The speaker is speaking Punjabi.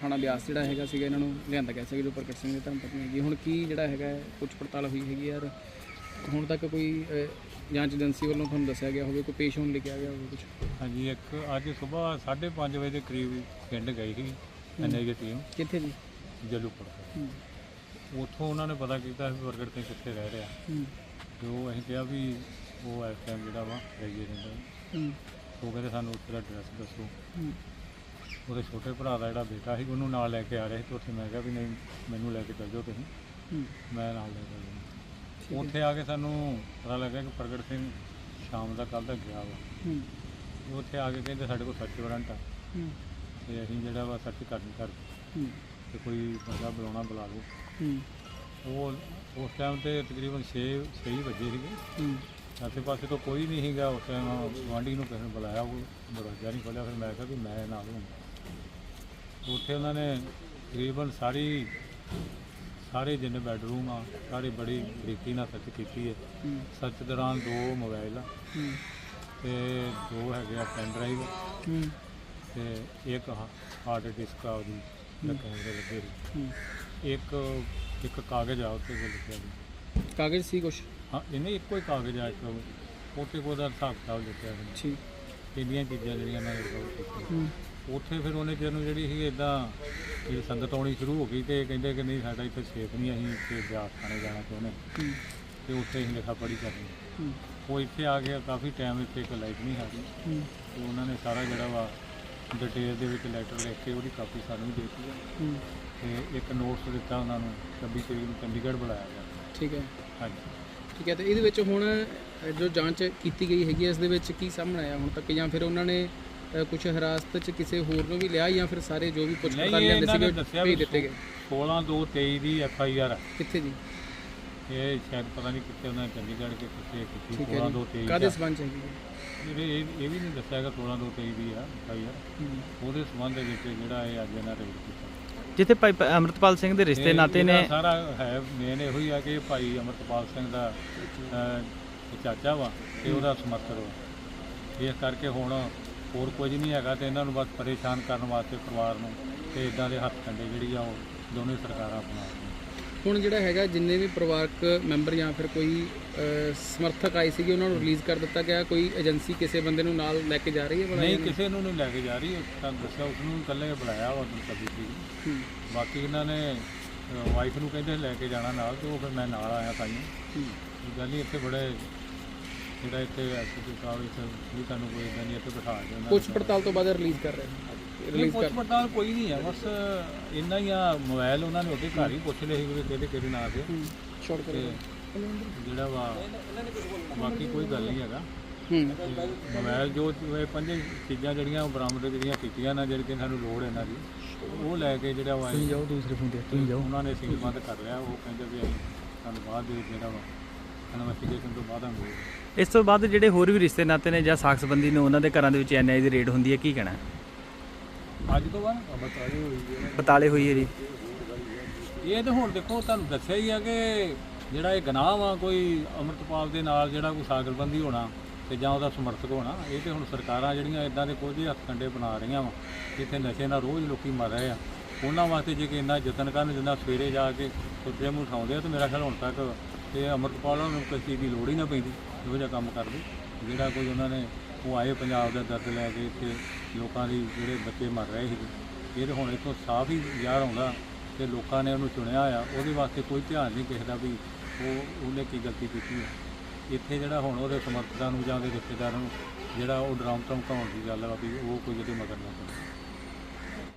ਥਾਣਾ ਬਿਆਸ ਜਿਹੜਾ ਹੈਗਾ ਸੀਗਾ ਇਹਨਾਂ ਨੂੰ ਲਿਆਂਦਾ ਗਿਆ ਸੀਗਾ ਜੋ ਪ੍ਰਗਟ ਸਿੰਘ ਦੀ ਧਰਮ ਪਤਨੀ ਹੈਗੀ ਹੁਣ ਕੀ ਜਿਹੜਾ ਹੈਗਾ ਕੁਝ ਪੜਤਾਲ ਹੋਈ ਹੈਗੀ ਯਾਰ? ਹੁਣ ਤੱਕ ਕੋਈ ਅਹ, ਜਾਂਚ ਏਜੰਸੀ ਵੱਲੋਂ ਤੁਹਾਨੂੰ ਦੱਸਿਆ ਗਿਆ ਹੋਵੇ ਕੋਈ ਪੇਸ਼ ਹੋਣ ਲਿਖਿਆ ਗਿਆ ਹੋਵੇ ਕੁਝ ਹਾਂਜੀ ਇੱਕ ਅੱਜ ਸਵੇਰ 5:30 ਵਜੇ ਦੇ ਕਰੀਬ ਪਿੰਡ ਗਈ ਸੀ ਐਨਆਈ ਦੀ ਟੀਮ। ਕਿੱਥੇ ਜੀ? ਜਲੂਪੁਰ ਹੂੰ। ਉੱਥੋਂ ਉਹਨਾਂ ਨੇ ਪਤਾ ਕੀਤਾ ਵੀ ਪ੍ਰਗਟ ਸਿੰਘ ਕਿੱਥੇ ਰਹਿ ਰਿਹਾ। ਹੂੰ। ਤੇ ਉਹ ਅਸੀਂ ਕਿਹਾ ਵੀ ਉਹ ਇਸ ਟਾਈਮ ਜਿਹੜਾ ਵਾ ਰਹੀਏ ਰਹਿੰਦਾ। ਹੂੰ। ਉਹ ਕਹਿੰਦੇ ਸਾਨੂੰ ਉੱਥੇ ਦਾ ਐਡਰੈਸ ਦੱਸੋ। ਹੂੰ। ਉਹਦੇ ਛੋਟੇ ਭਰਾ ਦਾ ਜਿਹੜਾ ਬੇਟਾ ਸੀ ਉਹਨੂੰ ਨਾਲ ਲੈ ਕੇ ਆ ਰਹੇ ਸੀ ਤੇ ਉੱਥੇ ਮੈਂ ਕਿਹਾ ਵੀ ਨਹੀਂ ਮੈਨੂੰ ਲੈ ਕੇ ਚੱਲ ਜਾਓ ਤੁਸੀਂ। ਹੂੰ। ਮੈਂ ਨਾਲ ਲੈ ਕੇ ਜਾਊਂ ਹੈ। ਉੱਥੇ ਆ ਕੇ ਸਾਨੂੰ ਪਤਾ ਲੱਗਾ ਕਿ ਪ੍ਰਗਟ ਸਿੰਘ ਸ਼ਾਮ ਦਾ ਕੱਲ ਦਾ ਗਿਆ ਵਾ। ਹੂੰ। ਤੇ ਉੱਥੇ ਆ ਕੇ ਕਹਿੰਦੇ ਸਾਡੇ ਕੋਲ ਸਰਚ ਵਾਰੰਟ ਆ। ਹੂੰ। ਤੇ ਅਸੀਂ ਜਿਹੜਾ ਵਾ ਸਰਚ ਕਰਨੀ ਕਰ ਹੂੰ। ਤੇ ਕੋਈ ਬੰਦਾ ਬੁਲਾਉਣਾ ਬੁਲਾ ਲਓ। ਹੂੰ। ਉਹ ਉਸ ਟਾਈਮ ਤੇ ਤਕਰੀਬਨ 6 6 ਵਜੇ ਸੀਗੇ। ਹੂੰ। ਆਸੇ ਪਾਸੇ ਤੋਂ ਕੋਈ ਨਹੀਂ ਸੀਗਾ ਉਸ ਟਾਈਮ ਗੁਆਂਢੀ ਨੂੰ ਕਿਸੇ ਨੇ ਬੁਲਾਇਆ ਉਹ ਦਰਵਾਜ਼ਾ ਨਹੀਂ ਖੋਲ੍ਹਿਆ ਫਿਰ ਮੈਂ ਕਿਹਾ ਵੀ ਮੈਂ ਨਾਲ ਹੂੰ ਉੱਥੇ ਉਹਨਾਂ ਨੇ ਤਕਰੀਬਨ ਸਾਰੀ ਸਾਰੇ ਜਿੰਨੇ ਬੈਡਰੂਮ ਆ ਸਾਰੇ ਬੜੀ ਬਰੀਕੀ ਨਾਲ ਸਰਚ ਕੀਤੀ ਹੈ। ਸਰਚ ਦੌਰਾਨ ਦੋ ਮੋਬਾਈਲ ਆ ਤੇ ਦੋ ਹੈਗੇ ਆ ਪੈਨ ਡਰਾਈਵ ਤੇ ਇੱਕ ਹਾਰਡ ਡਿਸਕ ਆ ਉਹਦੀ ਲੱਗੇ। ਹੂੰ। ਇੱਕ ਇੱਕ ਕਾਗਜ਼ ਆ ਉੱਤੇ ਲਿਖਿਆ ਸੀ ਕਾਗਜ਼ ਸੀ ਕੁਛ? ਹਾਂ ਇਹਨੇ ਇੱਕੋ ਹੀ ਕਾਗਜ਼ ਆ ਇੱਕ ਉੱਤੇ ਕੋਲ ਦਾ ਹਿਸਾਬ ਕਿਤਾਬ ਲਿਖਿਆ ਸੀ। ਠੀਕ। ਇੰਨੀਆਂ ਚੀਜ਼ਾਂ ਜਿਹੜੀਆਂ ਮੈਂ ਰਿਕਾਰਡ ਕੀਤੀਆਂ ਹੂੰ। ਉੱਥੇ ਫਿਰ ਉਹਨੇ ਜਿਹਨੂੰ ਜਿਹੜੀ ਸੀ ਇਦਾਂ ਇਹ ਸੰਗਤ ਆਉਣੀ ਸ਼ੁਰੂ ਹੋ ਗਈ ਤੇ ਕਹਿੰਦੇ ਕਿ ਨਹੀਂ ਸਾਡਾ ਇੱਥੇ ਸੇਫ ਨਹੀਂ ਅਸੀਂ ਇੱਥੇ ਬਿਆਸ ਥਾਣੇ ਜਾਣਾ ਚਾਹੁੰਦੇ ਹੂੰ। ਤੇ ਉੱਥੇ ਅਸੀਂ ਲਿਖਾ ਪੜੀ ਕਰਨੀ ਹੂੰ। ਉਹ ਇੱਥੇ ਆ ਗਿਆ ਕਾਫੀ ਟਾਈਮ ਇੱਥੇ ਇੱਕ ਲਾਈਟ ਨਹੀਂ ਹੈਗੀ ਹੂੰ। ਤੇ ਉਹਨਾਂ ਨੇ ਸਾਰਾ ਜਿਹੜਾ ਵਾ ਡਿਟੇਲ ਦੇ ਵਿੱਚ ਲੈਟਰ ਲਿਖ ਕੇ ਉਹਦੀ ਕਾਪੀ ਸਾਨੂੰ ਵੀ ਦੇ ਦਿੱਤੀ। ਆ ਹੂੰ। ਤੇ ਇੱਕ ਨੋਟਸ ਦਿੱਤਾ ਉਹਨਾਂ ਨੂੰ 26 ਤਰੀਕ ਨੂੰ ਚੰਡੀਗੜ੍ਹ ਬੁਲਾਇਆ ਗਿਆ। ਠੀਕ ਹੈ। ਹਾਂਜੀ। ਠੀਕ ਹੈ ਤੇ ਇਹਦੇ ਵਿੱਚ ਹੁਣ ਅ, ਜੋ ਜਾਂਚ ਕੀਤੀ ਗਈ ਹੈਗੀ ਹੈ ਇਸ ਦੇ ਵਿੱਚ ਕੀ ਸਾਹਮਣੇ ਆਇਆ ਹੁਣ ਤੱਕ? ਜਾਂ ਫਿਰ ਉਹਨਾਂ ਨੇ ਕੁਝ ਹਿਰਾਸਤ 'ਚ ਕਿਸੇ ਹੋਰ ਨੂੰ ਵੀ ਲਿਆ ਜਾਂ ਫਿਰ ਸਾਰੇ ਜੋ ਵੀ ਪੁੱਛ ਨਹੀਂ, ਪੜਤਾਲ ਇਹ ਲੈਂਦੇ ਇਹਨਾਂ ਨੇ ਸੀਗੇ ਦੱਸਿਆ ਭੇਜ ਵੀ ਦਿੱਤੇ ਗਏ? 16 2 23 ਦੀ ਐਫ ਆਈ ਆਰ। ਕਿੱਥੇ ਜੀ? ਇਹ ਸ਼ਾਇਦ ਪਤਾ ਨਹੀਂ ਕਿੱਥੇ ਉਹਨਾਂ ਨੇ ਚੰਡੀਗੜ੍ਹ ਕੇ ਕਿੱਥੇ ਕੀਤੀ ਠੀਕ ਹੈ 16 2 ਜੀ 23 ਕਾਦੇ ਦਾ। ਸਬੰਧ ਹੈਗੀ ਹੈ ਇਹ ਇਹ ਵੀ ਨਹੀਂ ਦੱਸਿਆ ਹੈਗਾ 16 2 23 ਦੀ ਆ ਐਫ ਆਈ ਆਰ। ਹੂੰ। ਉਹਦੇ ਸੰਬੰਧ ਦੇ ਵਿੱਚ ਜਿਹੜਾ ਇਹ ਅੱਜ ਇਹਨਾਂ ਰੇਡ ਕੀਤਾ। ਜਿੱਥੇ ਭਾਈ ਪ- ਅੰਮ੍ਰਿਤਪਾਲ ਸਿੰਘ ਦੇ ਰਿਸ਼ਤੇ ਇਹ- ਨਾਤੇ ਨੇ। ਸਾਰਾ ਹੈ ਮੇਨ ਇਹੋ ਹੀ ਆ ਕਿ ਭਾਈ ਅਮਰਤਪਾਲ ਸਿੰਘ ਦਾ ਅਹ, ਚਾਚਾ ਵਾ ਤੇ ਉਹਦਾ ਸਮਰਥਕ ਵਾ ਇਸ ਕਰਕੇ ਹੁਣ ਹੋਰ ਕੁਝ ਨਹੀਂ ਹੈਗਾ ਤੇ ਇਹਨਾਂ ਨੂੰ ਬਸ ਪਰੇਸ਼ਾਨ ਕਰਨ ਵਾਸਤੇ ਪਰਿਵਾਰ ਨੂੰ ਤੇ ਇਦਾਂ ਦੇ ਹੱਥ ਕੰਡੇ ਜਿਹੜੀ ਆ ਉਹ ਦੋਨੇ ਸਰਕਾਰਾਂ ਆਪਣਾ ਰਹੀਆਂ। ਹੁਣ ਜਿਹੜਾ ਹੈਗਾ ਜਿੰਨੇ ਵੀ ਪਰਿਵਾਰਕ ਮੈਂਬਰ ਜਾਂ ਫਿਰ ਕੋਈ ਸਮਰਥਕ ਆਏ ਸੀਗੇ ਉਹਨਾਂ ਨੂੰ ਰਿਲੀਜ਼ ਕਰ ਦਿੱਤਾ ਗਿਆ। ਕੋਈ ਏਜੰਸੀ ਕਿਸੇ ਬੰਦੇ ਨੂੰ ਨਾਲ ਲੈ ਕੇ ਜਾ ਰਹੀ ਹੈ ਨਹੀਂ ਕਿਸੇ ਨੂੰ ਨਹੀਂ ਲੈ ਕੇ ਜਾ ਰਹੀ। ਤਾਂ ਦੱਸਿਆ ਉਸ ਨੂੰ ਇਕੱਲੇ ਬੁਲਾਇਆ ਵਾ ਉਹਨੂੰ ਕਦੀ ਸੀ। ਹੂੰ। ਬਾਕੀ ਇਹਨਾਂ ਨੇ ਵਾਈਫ ਨੂੰ ਕਹਿੰਦੇ ਲੈ ਕੇ ਜਾਣਾ ਨਾਲ ਤੇ ਉਹ ਫਿਰ ਮੈਂ ਨਾਲ ਆਇਆ ਤਾਂ ਹੂੰ। ਇਹ ਗੱਲ ਨਹੀਂ ਇੱਥੇ ਬੜੇ ਜਿਹੜਾ ਇੱਥੇ ਐਸਪੀ ਸਾਹਿਬ ਇੱਥੇ ਵੀ ਤੁਹਾਨੂੰ ਕੋਈ ਇਦਾਂ ਨਹੀਂ ਇੱਥੇ ਬਿਠਾ ਕੇ ਉਹਨਾਂ ਪੁੱਛ ਪੜਤਾਲ ਤੋਂ ਬਾਅਦ ਰਿਲੀਜ਼ ਕਰ ਰਹੇ ਨੇ? ਰਿਲੀਜ਼ ਪੁੱਛ ਕਰ ਪੜਤਾਲ ਕੋਈ ਨਹੀਂ ਹੈ ਬਸ ਇੰਨਾ ਹੀ ਆ ਮੋਬਾਈਲ ਉਹਨਾਂ ਨੇ ਉਹਦੇ ਘਰ ਹੀ ਪੁੱਛ ਲਏ ਸੀ ਵੀ ਕਿਹਦੇ ਕਿਹਦੇ ਨਾਂ ਸ਼ਾਰਟ ਤੇ ਕਰੋ ਜਿਹੜਾ ਵਾ ਬਾਕੀ ਕੋਈ ਗੱਲ ਨਹੀਂ ਹੈਗਾ। ਹੂੰ। ਤੇ ਮੋਬਾਈਲ ਜੋ ਇਹ ਪੰਜੇ ਚੀਜ਼ਾਂ ਜਿਹੜੀਆਂ ਉਹ ਬਰਾਮਦ ਜਿਹੜੀਆਂ ਕੀਤੀਆਂ ਨਾ ਜਿਹੜੀ ਕਿ ਸਾਨੂੰ ਲੋੜ ਇਹਨਾਂ ਦੀ ਉਹ ਲੈ ਕੇ ਜਿਹੜਾ ਵਾ ਤੁਸੀਂ ਜਾਓ ਦੂਸਰੇ ਫੋਨ ਤੇ ਤੁਸੀਂ ਜਾਓ। ਉਹਨਾਂ ਨੇ ਸੀਲ ਬੰਦ ਕਰ ਲਿਆ ਉਹ ਕਹਿੰਦੇ ਵੀ ਅਸੀਂ ਸਾਨੂੰ ਬਾਅਦ ਦੇ ਵਿੱਚ ਜਿਹੜਾ ਵਾ ਇਨਵੈਸਟੀਗੇਸ਼ਨ ਤੋਂ ਬਾਅਦ ਆਂਗੇ ਇਸ ਤੋਂ ਬਾਅਦ ਜਿਹੜੇ ਹੋਰ ਵੀ ਰਿਸ਼ਤੇ ਨਾਤੇ ਨੇ ਜਾਂ ਸਾਖ ਸੰਬੰਧੀ ਨੇ ਉਹਨਾਂ ਦੇ ਘਰਾਂ ਦੇ ਵਿੱਚ ਐਨਆਈ ਦੀ ਰੇਡ ਹੁੰਦੀ ਹੈ ਕੀ ਕਹਿਣਾ? ਅੱਜ ਤੋਂ ਬਾਅਦ ਬਤਾਈ ਹੋਈ ਹੈ। ਬਤਾਲੇ ਹੋਈ ਹੈ ਜੀ। ਇਹ ਤਾਂ ਹੁਣ ਦੇਖੋ ਤੁਹਾਨੂੰ ਦੱਸਿਆ ਹੀ ਆ ਕਿ ਜਿਹੜਾ ਇਹ ਗੁਨਾਹ ਵਾ ਕੋਈ ਅਮਰਤਪਾਲ ਦੇ ਨਾਲ ਜਿਹੜਾ ਕੋਈ ਸਾਗਰਬੰਦੀ ਹੋਣਾ ਤੇ ਜਾਂ ਉਹਦਾ ਸਮਰਥਕ ਹੋਣਾ ਇਹ ਤੇ ਹੁਣ ਸਰਕਾਰਾਂ ਜਿਹੜੀਆਂ ਇਦਾਂ ਦੇ ਕੁਝ ਹੱਥ ਕੰਡੇ ਬਣਾ ਰਹੀਆਂ ਵਾ ਜਿੱਥੇ ਨਸ਼ੇ ਨਾਲ ਰੋਜ਼ ਲੋਕੀ ਮਰ ਰਹੇ ਆ। ਉਹਨਾਂ ਵਾਸਤੇ ਜੇ ਕਿ ਇੰਨਾ ਯਤਨ ਕਰਨ ਜਿੰਨਾ ਸਵੇਰੇ ਜਾ ਕੇ ਸੁੱਤੇ ਮੂੰਹ ਉਠਾਉਂਦੇ ਆ ਤੇ ਮੇਰਾ ਖਿਆਲ ਹੁਣ ਤੱਕ ਇਹ ਅਮਰਤਪਾਲ ਨੂੰ ਕਿਸੇ ਚੀਜ਼ ਦੀ ਲੋੜ ਹੀ ਨਾ ਪੈਂਦੀ, ਇਹੋ ਜਿਹਾ ਕੰਮ ਕਰਦੇ। ਜਿਹੜਾ ਕੋਈ ਉਹਨਾਂ ਨੇ, ਉਹ ਆਏ ਪੰਜਾਬ ਦਾ ਦਰਦ ਲੈ ਕੇ ਇੱਥੇ, ਲੋਕਾਂ ਦੀ ਜਿਹੜੇ ਬੱਚੇ ਮਰ ਰਹੇ ਸੀ ਇਹ ਤਾਂ ਹੁਣ ਇਥੋਂ ਸਾਫ਼ ਹੀ ਯਾਰ ਆਉਂਦਾ ਤੇ ਲੋਕਾਂ ਨੇ ਉਹਨੂੰ ਚੁਣਿਆ ਆ। ਉਹਦੇ ਵਾਸਤੇ ਕੋਈ ਧਿਆਨ ਨਹੀਂ ਕਿਸੇ ਦਾ ਵੀ ਉਹ, ਉਹਨੇ ਕੀ ਗਲਤੀ ਕੀਤੀ ਹੈ ਇੱਥੇ ਜਿਹੜਾ ਹੁਣ ਉਹਦੇ ਸਮਰਥਕਾਂ ਨੂੰ ਜਾਂ ਉਹਦੇ ਰਿਸ਼ਤੇਦਾਰਾਂ ਨੂੰ, ਜਿਹੜਾ ਉਹ ਡਰਾਮ ਧਮਕਾਉਣ ਦੀ ਗੱਲ ਆ ਵੀ ਉਹ ਕੋਈ ਉਹਦੇ ਮਗਰ ਨਾ ਪਵੇ।